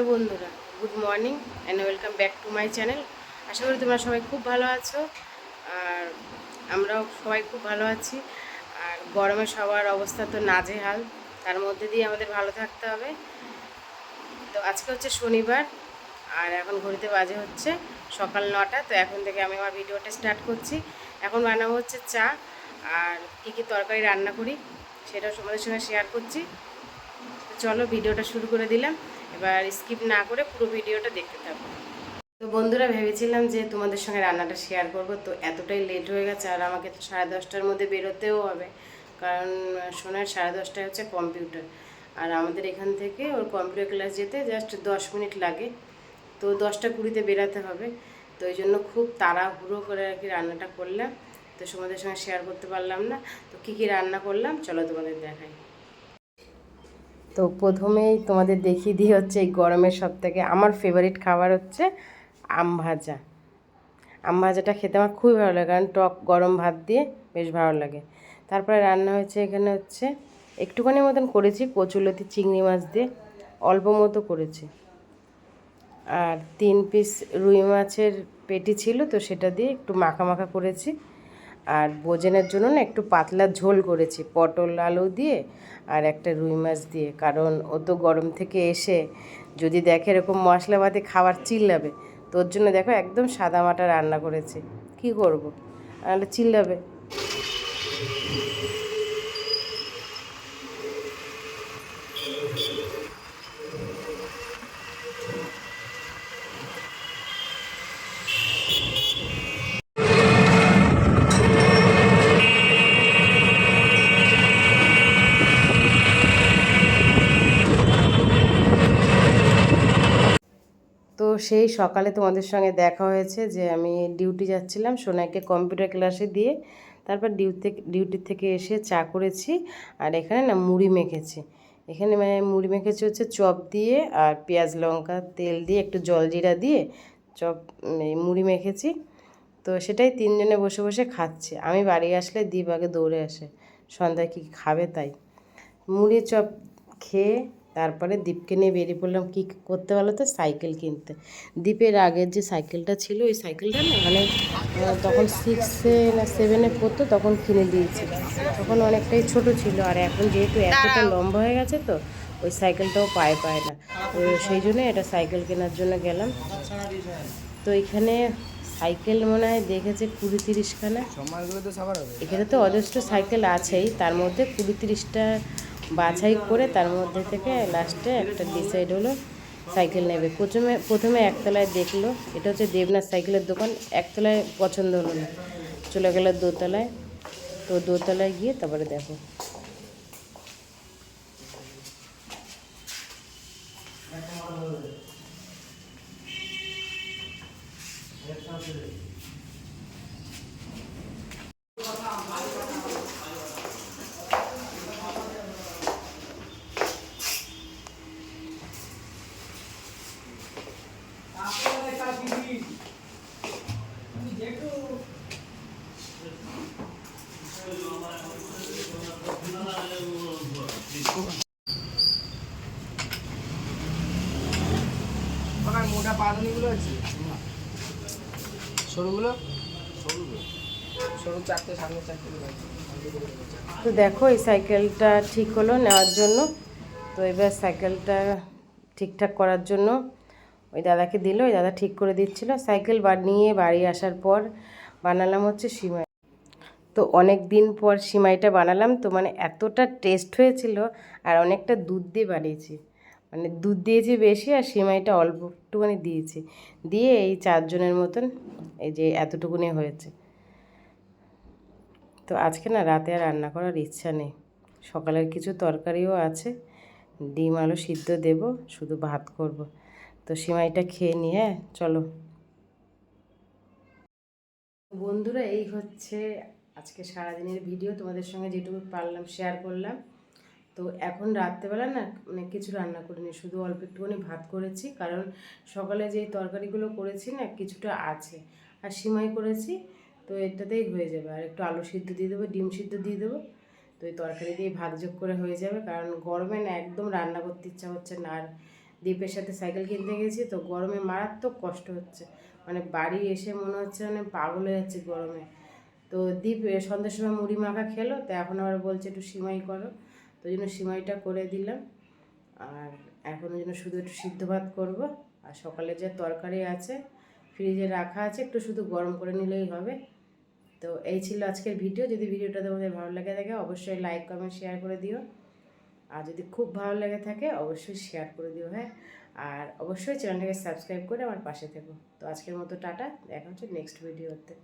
Hello বন্ধুরা, good morning and welcome back to my channel আশা করি তোমরা সবাই খুব ভালো আছো, আর আমরাও সবাই খুব ভালো আছি। আর গরমে সবার অবস্থা তো নাজেহাল, তার মধ্যে দিয়ে আমাদের ভালো থাকতে হবে। তো আজকে হচ্ছে শনিবার, আর এখন ঘড়িতে বাজে হচ্ছে সকাল নটা, তো এখন থেকে আমি আমার ভিডিওটা স্টার্ট করছি। এখন বানাবো হচ্ছে চা, আর কী কী তরকারি রান্না করি, সেটাও তোমাদের সঙ্গে শেয়ার করছি। চলো ভিডিওটা শুরু করে দিলাম। এবার স্কিপ না করে পুরো ভিডিওটা দেখতে থাকো। তো বন্ধুরা, ভেবেছিলাম যে তোমাদের সঙ্গে রান্নাটা শেয়ার করব, তো এতটাই লেট হয়ে গেছে আর আমাকে তো সাড়ে দশটার মধ্যে বেরোতেও হবে। কারণ সোনার সাড়ে দশটায় হচ্ছে কম্পিউটার আর আমাদের এখান থেকে ওর কম্পিউটার ক্লাস যেতে জাস্ট দশ মিনিট লাগে। তো দশটা কুড়িতে বেরাতে হবে। তো ওই জন্য খুব তাড়াহুড়ো করে আর কি রান্নাটা করলাম। তো তোমাদের সঙ্গে শেয়ার করতে পারলাম না। তো কী কী রান্না করলাম, চলো তোমাদের দেখাই। তো প্রথমেই তোমাদের দেখিয়ে দিয়ে হচ্ছে এই গরমের সব থেকে আমার ফেভারিট খাবার হচ্ছে আম ভাজা। আম ভাজাটা খেতে আমার খুবই ভালো লাগে, কারণ টক গরম ভাত দিয়ে বেশ ভালো লাগে। তারপরে রান্না হয়েছে এখানে হচ্ছে একটুখানি মতন করেছি কচুলতি চিংড়ি মাছ দিয়ে অল্প মতো করেছি। আর তিন পিস রুই মাছের পেটি ছিল, তো সেটা দিয়ে একটু মাখা মাখা করেছি। আর ভোজনের জন্য না একটু পাতলা ঝোল করেছি, পটল আলু দিয়ে আর একটা রুই মাছ দিয়ে। কারণ ও তো গরম থেকে এসে যদি দেখে এরকম মশলাপাতি খাবার চিল্লাবে, তোর জন্য দেখো একদম সাদা মাটা রান্না করেছে। কি করব? নাহলে চিল্লাবে। সেই সকালে তোমাদের সঙ্গে দেখা হয়েছে যে আমি ডিউটি যাচ্ছিলাম সোনাইকে কম্পিউটার ক্লাসে দিয়ে তারপর ডিউটি ডিউটি থেকে এসে চা করেছি আর এখানে না মুড়ি মেখেছি। এখানে মানে মুড়ি মেখেছি হচ্ছে চপ দিয়ে আর পেঁয়াজ লঙ্কা তেল দিয়ে একটু জল জিরা দিয়ে চপ এই মুড়ি মেখেছি। তো সেটাই তিনজনে বসে বসে খাচ্ছে। আমি বাড়ি আসলে দীপ আগে দৌড়ে আসে। সন্ধ্যায় কী খাবে তাই। মুড়ি চপ খেয়ে তারপরে দীপকে নিয়ে বেরিয়ে পড়লাম। কী করতে বলো তো? সাইকেল কিনতে। দীপের আগের যে সাইকেলটা ছিল ওই সাইকেলটা না মানে তখন সিক্সে না সেভেনে পড়তো তখন কিনে দিয়েছি। তখন অনেকটাই ছোট ছিল আর এখন যেহেতু এতটা লম্বা হয়ে গেছে তো ওই সাইকেলটাও পায়ে পায় না। তো সেই জন্য এটা সাইকেল কেনার জন্য গেলাম। তো এখানে সাইকেল মনে হয় দেখেছে কুড়ি তিরিশখানা তো সবার এখানে তো অজস্র সাইকেল আছেই তার মধ্যে কুড়ি তিরিশটা বাছাই করে তার মধ্যে থেকে লাস্টে একটা ডিসাইড হলো সাইকেল নেবে। প্রথমে প্রথমে একতলায় দেখল, এটা হচ্ছে দেবনাথ সাইকেলের দোকান, একতলায় পছন্দ হলো না। চলে গেল দোতলায়। তো দোতলায় গিয়ে তারপরে দেখো। ওখানে মোটা আছে? সরুগুলো? সরু চারটে, সামনে চারটে তো দেখো, এই সাইকেলটা ঠিক হলো নেওয়ার জন্য। তো এবার সাইকেলটা ঠিকঠাক করার জন্য ওই দাদাকে দিল, ওই দাদা ঠিক করে দিচ্ছিল। সাইকেল বানিয়ে বাড়ি আসার পর বানালাম হচ্ছে সিমাই। তো অনেক দিন পর সিমাইটা বানালাম, তো মানে এতটা টেস্ট হয়েছিল আর অনেকটা দুধ দিয়ে বানিয়েছি। মানে দুধ দিয়েছি বেশি আর সিমাইটা অল্প একটুখানি দিয়েছি। দিয়ে এই চারজনের মতন এই যে এতটুকুনি হয়েছে। তো আজকে না রাতে আর রান্না করার ইচ্ছা নেই। সকালের কিছু তরকারিও আছে। ডিম আলু সিদ্ধ দেব, শুধু ভাত করব। তো সিমাইটা খেয়ে নিয়ে হ্যাঁ চলো। বন্ধুরা, এই হচ্ছে আজকে সারাদিনের ভিডিও। তোমাদের সঙ্গে যেটুকু পারলাম শেয়ার করলাম। তো এখন রাত্রেবেলা না মানে কিছু রান্না করিনি শুধু অল্প একটুখানি ভাত করেছি। কারণ সকালে যেই তরকারিগুলো করেছি না কিছুটা আছে। আর সিমাই করেছি তো এটাতেই হয়ে যাবে। আর একটু আলু সিদ্ধ দিয়ে দেবো ডিম সিদ্ধ দিয়ে দেবো। তো এই তরকারি দিয়ে ভাগযোগ করে হয়ে যাবে। কারণ গরমে না একদম রান্না করতে ইচ্ছা হচ্ছে না। আর দীপের সাথে সাইকেল কিনতে গেছি তো গরমে মারাত্মক কষ্ট হচ্ছে। মানে বাড়ি এসে মনে হচ্ছে মানে পাগল হয়ে যাচ্ছে গরমে। তো এ, সন্ধ্যের সময় মুড়ি মাখা খেলো তো এখন আবার বলছে একটু সিমাই করো। তো জন্য সিমাইটা করে দিলাম। আর এখন জন্য শুধু একটু সিদ্ধ ভাত করব। আর সকালে যে তরকারি আছে, ফ্রিজে রাখা আছে, একটু শুধু গরম করে নিলেই হবে। তো এই ছিল আজকের ভিডিও। যদি ভিডিওটা তোমাদের ভালো লাগে থাকে, অবশ্যই লাইক, কমেন্ট, শেয়ার করে দিও। আর যদি খুব ভালো লেগে থাকে, অবশ্যই শেয়ার করে দিও হ্যাঁ? আর অবশ্যই চ্যানেলটাকে সাবস্ক্রাইব করে আমার পাশে থেকো। তো আজকের মতো টাটা, দেখা হচ্ছে নেক্সট ভিডিওতে।